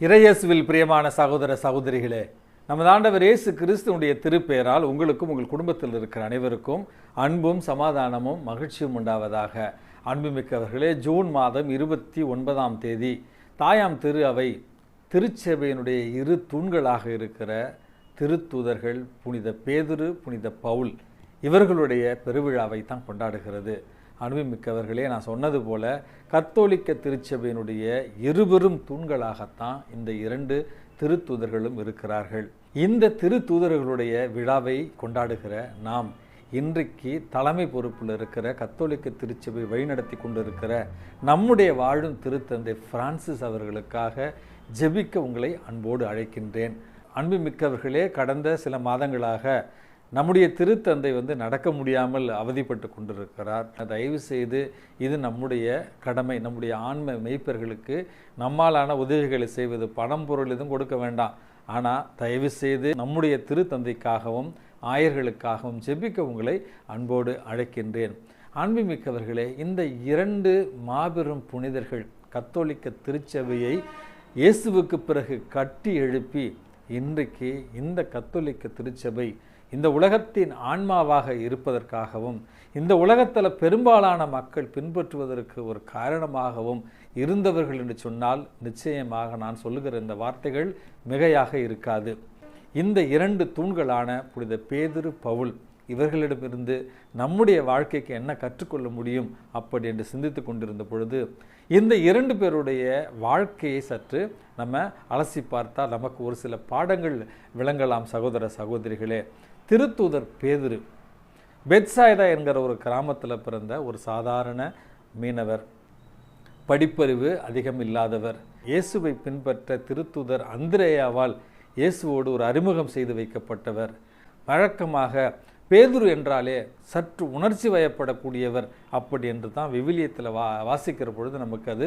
இறையேசுவில் பிரியமான சகோதர சகோதரிகளே நமது ஆண்டவர் இயேசு கிறிஸ்துவனுடைய திருப்பெயரால் உங்களுக்கும் உங்கள் குடும்பத்தில் இருக்கிற அனைவருக்கும் அன்பும் சமாதானமும் மகிழ்ச்சியும் உண்டாவதாக. அன்புமிக்கவர்களே ஜூன் மாதம் இருபத்தி ஒன்பதாம் தேதி தாயாம் திரு அவை திருச்சபையினுடைய இரு தூண்களாக இருக்கிற திருத்தூதர்கள் புனித பேதுரு புனித பவுல் இவர்களுடைய பெருவிழாவை தான் கொண்டாடுகிறது. அனுபவமிக்கவர்களே நான் சொன்னது போல கத்தோலிக்க திருச்சபையினுடைய இருபெரும் தூண்களாகத்தான் இந்த இரண்டு திருத்தூதர்களும் இருக்கிறார்கள். இந்த திருத்தூதர்களுடைய விழாவை கொண்டாடுகிற நாம் இன்றைக்கு தலைமை பொறுப்பில் இருக்கிற கத்தோலிக்க திருச்சபை வழிநடத்தி கொண்டிருக்கிற நம்முடைய வாழும் திருத்தந்தை பிரான்சிஸ் அவர்களுக்காக ஜெபிக்க உங்களை அன்போடு அழைக்கின்றேன். அன்புமிக்கவர்களே கடந்த சில மாதங்களாக நம்முடைய திருத்தந்தை வந்து நடக்க முடியாமல் அவதிப்பட்டு கொண்டிருக்கிறார். தயவு செய்து இது நம்முடைய கடமை நம்முடைய ஆன்ம மெய்ப்பர்களுக்கு நம்மாலான உதவிகளை செய்வது. பணம் பொருள் எதுவும் கொடுக்க வேண்டாம். ஆனால் தயவு செய்து நம்முடைய திருத்தந்தைக்காகவும் ஆயர்களுக்காகவும் ஜெபிக்க உங்களை அன்போடு அழைக்கின்றேன். அன்புமிக்கவர்களே இந்த இரண்டு மாபெரும் புனிதர்கள் கத்தோலிக்க திருச்சபையை இயேசுவுக்கு பிறகு கட்டி எழுப்பி இன்றைக்கு இந்த கத்தோலிக்க திருச்சபை இந்த உலகத்தின் ஆன்மாவாக இருப்பதற்காகவும் இந்த உலகத்தில் பெரும்பாலான மக்கள் பின்பற்றுவதற்கு ஒரு காரணமாகவும் இருந்தவர்கள் என்று சொன்னால் நிச்சயமாக நான் சொல்லுகிற இந்த வார்த்தைகள் மிகையாக இருக்காது. இந்த இரண்டு தூண்களான புனித பேதுரு பவுல் இவர்களிடமிருந்து நம்முடைய வாழ்க்கைக்கு என்ன கற்றுக்கொள்ள முடியும் அப்படி என்று சிந்தித்து கொண்டிருந்த பொழுது இந்த இரண்டு பேருடைய வாழ்க்கையை சற்று நம்ம அலசி பார்த்தால் நமக்கு ஒரு சில பாடங்கள் விளங்கலாம் சகோதர சகோதரிகளே. திருத்தூதர் பேதுரு. பெட்சாய்தா என்கிற ஒரு கிராமத்தில் பிறந்த ஒரு சாதாரண மீனவர். படிப்பறிவு அதிகம் இல்லாதவர். இயேசுவை பின்பற்ற திருத்தூதர் அந்திரேயாவால் இயேசுவோடு ஒரு அறிமுகம் செய்து வைக்கப்பட்டவர். வழக்கமாக பேதுரு என்றாலே சற்று உணர்ச்சி வயப்படக்கூடியவர் அப்படி என்று தான் விவிலியத்தில் வா வாசிக்கிற பொழுது நமக்கு அது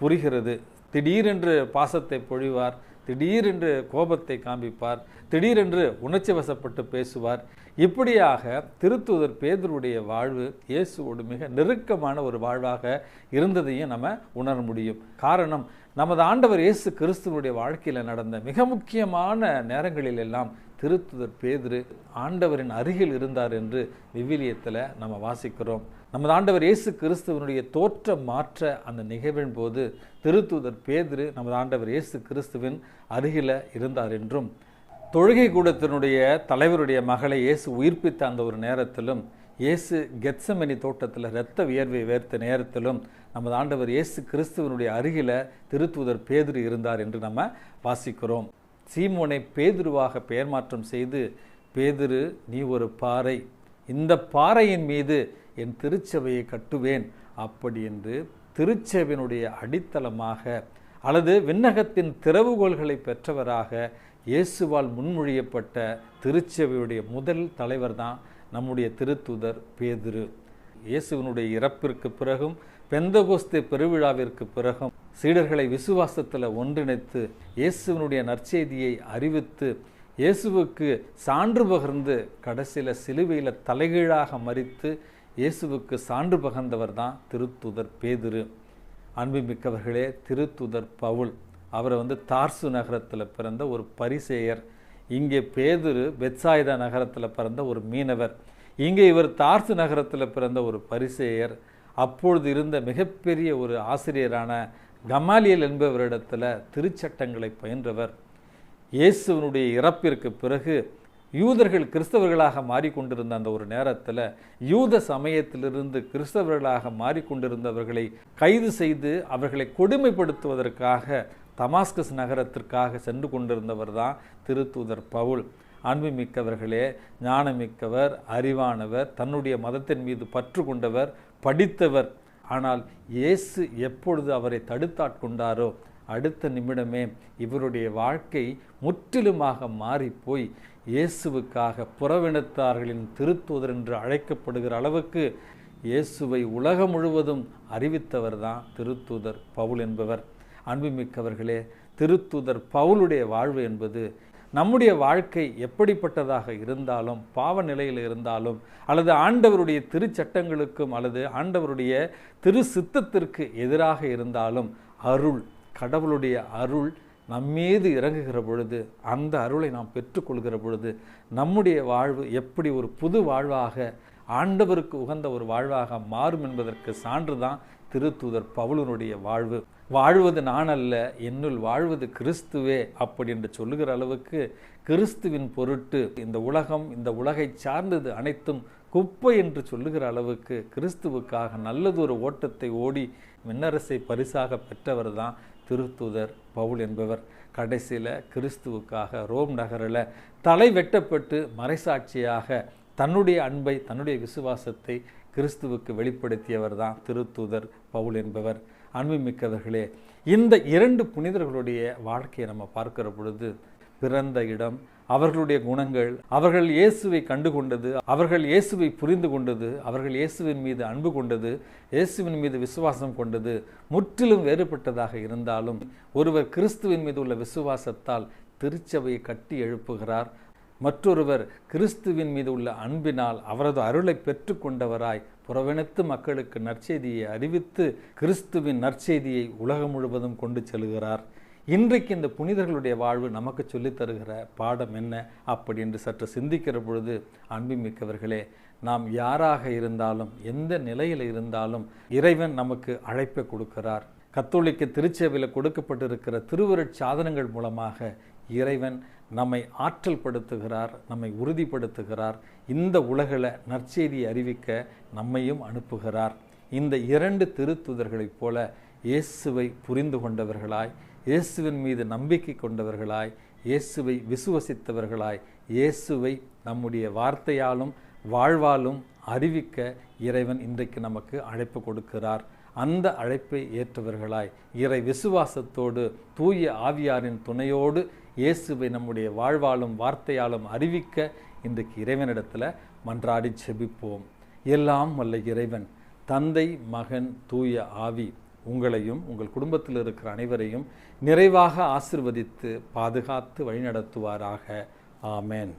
புரிகிறது. திடீரென்று பாசத்தை பொழிவார். திடீரென்று கோபத்தை காண்பிப்பார் திடீரென்று உணர்ச்சி வசப்பட்டு பேசுவார். இப்படியாக திருத்துதர் பேதருடைய வாழ்வு இயேசுவோடு மிக நெருக்கமான ஒரு வாழ்வாக இருந்ததையும் நம்ம உணர முடியும். காரணம் நமது ஆண்டவர் இயேசு கிறிஸ்துவனுடைய வாழ்க்கையில் நடந்த மிக முக்கியமான நேரங்களில் எல்லாம் திருத்துதர் பேதுரு ஆண்டவரின் அருகில் இருந்தார் என்று விவிலியத்தில் நம்ம வாசிக்கிறோம். நமது ஆண்டவர் இயேசு கிறிஸ்துவனுடைய தோற்ற மாற்ற அந்த நிகழ்வின் போது திருத்துதர் பேதுரு நமது ஆண்டவர் இயேசு கிறிஸ்துவின் அருகில இருந்தார் என்றும் தொழுகை கூடத்தினுடைய தலைவருடைய மகளை இயேசு உயிர்ப்பித்த அந்த ஒரு நேரத்திலும் இயேசு கெத்சமணி தோட்டத்தில் இரத்த வியர்வை வேர்த்த நேரத்திலும் நமது ஆண்டவர் இயேசு கிறிஸ்துவனுடைய அருகில திருத்துதர் பேதிரு இருந்தார் என்று நம்ம வாசிக்கிறோம். சீமோனை பேதுருவாக பெயர் மாற்றம் செய்து பேதுரு நீ ஒரு பாறை. இந்த பாறையின் மீது என் திருச்சபையை கட்டுவேன். அப்படி என்று திருச்சபையினுடைய அடித்தளமாக அல்லது விண்ணகத்தின் திறவுகோள்களை பெற்றவராக இயேசுவால் முன்மொழியப்பட்ட திருச்சபையுடைய முதல் தலைவர் தான் நம்முடைய திருத்துதர் பேதுரு. இயேசுவனுடைய இறப்பிற்கு பிறகும் பெந்தகோஸ்து பெருவிழாவிற்கு பிறகும் சீடர்களை விசுவாசத்தில் ஒன்றிணைத்து இயேசுவனுடைய நற்செய்தியை அறிவித்து இயேசுவுக்கு சான்று பகர்ந்து கடைசியில் சிலுவையில் தலைகீழாக மறித்து இயேசுவுக்கு சான்று பகர்ந்தவர் தான் திருத்துதர் பேதுரு. அன்புமிக்கவர்களே திருத்துதர் பவுல். அவரை வந்து தார்சு நகரத்தில் பிறந்த ஒரு பரிசேயர். இங்கே பேதுரு பெட்சாயுதா நகரத்தில் பிறந்த ஒரு மீனவர். இங்கே இவர் தார்சு நகரத்தில் பிறந்த ஒரு பரிசேயர். அப்பொழுது இருந்த மிகப்பெரிய ஒரு ஆசிரியரான கமாலியல் என்பவரிடத்தில் திருச்சட்டங்களை பயின்றவர். இயேசுவனுடைய இறப்பிற்கு பிறகு யூதர்கள் கிறிஸ்தவர்களாக மாறிக்கொண்டிருந்த அந்த ஒரு நேரத்தில் யூத சமயத்திலிருந்து கிறிஸ்தவர்களாக மாறிக்கொண்டிருந்தவர்களை கைது செய்து அவர்களை கொடுமைப்படுத்துவதற்காக தமாஸ்கஸ் நகரத்திற்காக சென்று கொண்டிருந்தவர் தான் திருத்தூதர் பவுல். அன்புமிக்கவர்களே ஞானமிக்கவர் அறிவானவர் தன்னுடைய மதத்தின் மீது பற்று கொண்டவர் படித்தவர். ஆனால் இயேசு எப்பொழுது அவரை தடுத்தாட்கொண்டாரோ அடுத்த நிமிடமே இவருடைய வாழ்க்கை முற்றிலுமாக மாறிப்போய் இயேசுவுக்காக புறவினத்தார்களின் திருத்தூதர் என்று அழைக்கப்படுகிற அளவுக்கு இயேசுவை உலகம் முழுவதும் அறிவித்தவர் தான் திருத்தூதர் பவுல் என்பவர். அன்புமிக்கவர்களே திருத்தூதர் பவுலுடைய வாழ்வு என்பது நம்முடைய வாழ்க்கை எப்படிப்பட்டதாக இருந்தாலும் பாவ நிலையில் இருந்தாலும் அல்லது ஆண்டவருடைய திருச்சட்டங்களுக்கும் அல்லது ஆண்டவருடைய திரு சித்தத்திற்கு எதிராக இருந்தாலும் அருள் கடவுளுடைய அருள் நம்மீது இறங்குகிற பொழுது அந்த அருளை நாம் பெற்றுக்கொள்கிற பொழுது நம்முடைய வாழ்வு எப்படி ஒரு புது வாழ்வாக ஆண்டவருக்கு உகந்த ஒரு வாழ்வாக மாறும் என்பதற்கு சான்றுதான் திருத்தூதர் பவுலனுடைய வாழ்வு. வாழ்வது நான் அல்ல என்னுள் வாழ்வது கிறிஸ்துவே அப்படி என்று சொல்லுகிற அளவுக்கு கிறிஸ்துவின் பொருட்டு இந்த உலகம் இந்த உலகை சார்ந்தது அனைத்தும் குப்பை என்று சொல்லுகிற அளவுக்கு கிறிஸ்துவுக்காக நல்லதொரு ஓட்டத்தை ஓடி விண்ணரசை பரிசாக பெற்றவர் தான் திருத்தூதர் பவுல் என்பவர். கடைசியில் கிறிஸ்துவுக்காக ரோம் நகரில் தலை வெட்டப்பட்டு மறைசாட்சியாக தன்னுடைய அன்பை தன்னுடைய விசுவாசத்தை கிறிஸ்துவுக்கு வெளிப்படுத்தியவர் தான் திருத்தூதர் பவுல் என்பவர். அன்புமிக்கவர்களே இந்த இரண்டு புனிதர்களுடைய வாழ்க்கையை நம்ம பார்க்கிற பொழுது பிறந்த இடம் அவர்களுடைய குணங்கள் அவர்கள் இயேசுவை கண்டு கொண்டது அவர்கள் இயேசுவை புரிந்து கொண்டது அவர்கள் இயேசுவின் மீது அன்பு கொண்டது இயேசுவின் மீது விசுவாசம் கொண்டது முற்றிலும் வேறுபட்டதாக இருந்தாலும் ஒருவர் கிறிஸ்துவின் மீது உள்ள விசுவாசத்தால் திருச்சபையை கட்டி எழுப்புகிறார். மற்றொருவர் கிறிஸ்துவின் மீது உள்ள அன்பினால் அவரது அருளை பெற்றுக்கொண்டவராய் புறவினத்து மக்களுக்கு நற்செய்தியை அறிவித்து கிறிஸ்துவின் நற்செய்தியை உலகம் முழுவதும் கொண்டு செல்கிறார். இன்றைக்கு இந்த புனிதர்களுடைய வாழ்வு நமக்கு சொல்லித் தருகிற பாடம் என்ன அப்படி என்று சற்று சிந்திக்கிற பொழுது அன்புமிக்கவர்களே நாம் யாராக இருந்தாலும் எந்த நிலையில் இருந்தாலும் இறைவன் நமக்கு அழைப்பை கொடுக்கிறார். கத்தோலிக்க திருச்சேவையில் கொடுக்கப்பட்டிருக்கிற திருவருட் சாதனங்கள் மூலமாக இறைவன் நம்மை ஆற்றல் படுத்துகிறார் நம்மை உறுதிப்படுத்துகிறார். இந்த உலகில் நற்செய்தி அறிவிக்க நம்மையும் அனுப்புகிறார். இந்த இரண்டு திருத்துதர்களைப் போல இயேசுவை புரிந்து கொண்டவர்களாய் இயேசுவின் மீது நம்பிக்கை கொண்டவர்களாய் இயேசுவை விசுவசித்தவர்களாய் இயேசுவை நம்முடைய வார்த்தையாலும் வாழ்வாலும் அறிவிக்க இறைவன் இன்றைக்கு நமக்கு அழைப்பு கொடுக்கிறார். அந்த அழைப்பை ஏற்றவர்களாய் இறை விசுவாசத்தோடு தூய ஆவியாரின் துணையோடு இயேசுவை நம்முடைய வாழ்வாலும் வார்த்தையாலும் அறிவிக்க இன்றைக்கு இறைவனிடத்தில் மன்றாடி செபிப்போம். எல்லாம் வல்ல இறைவன் தந்தை மகன் தூய ஆவி உங்களையும் உங்கள் குடும்பத்தில் இருக்கிற அனைவரையும் நிறைவாக ஆசிர்வதித்து பாதுகாத்து வழிநடத்துவாராக. ஆமேன்.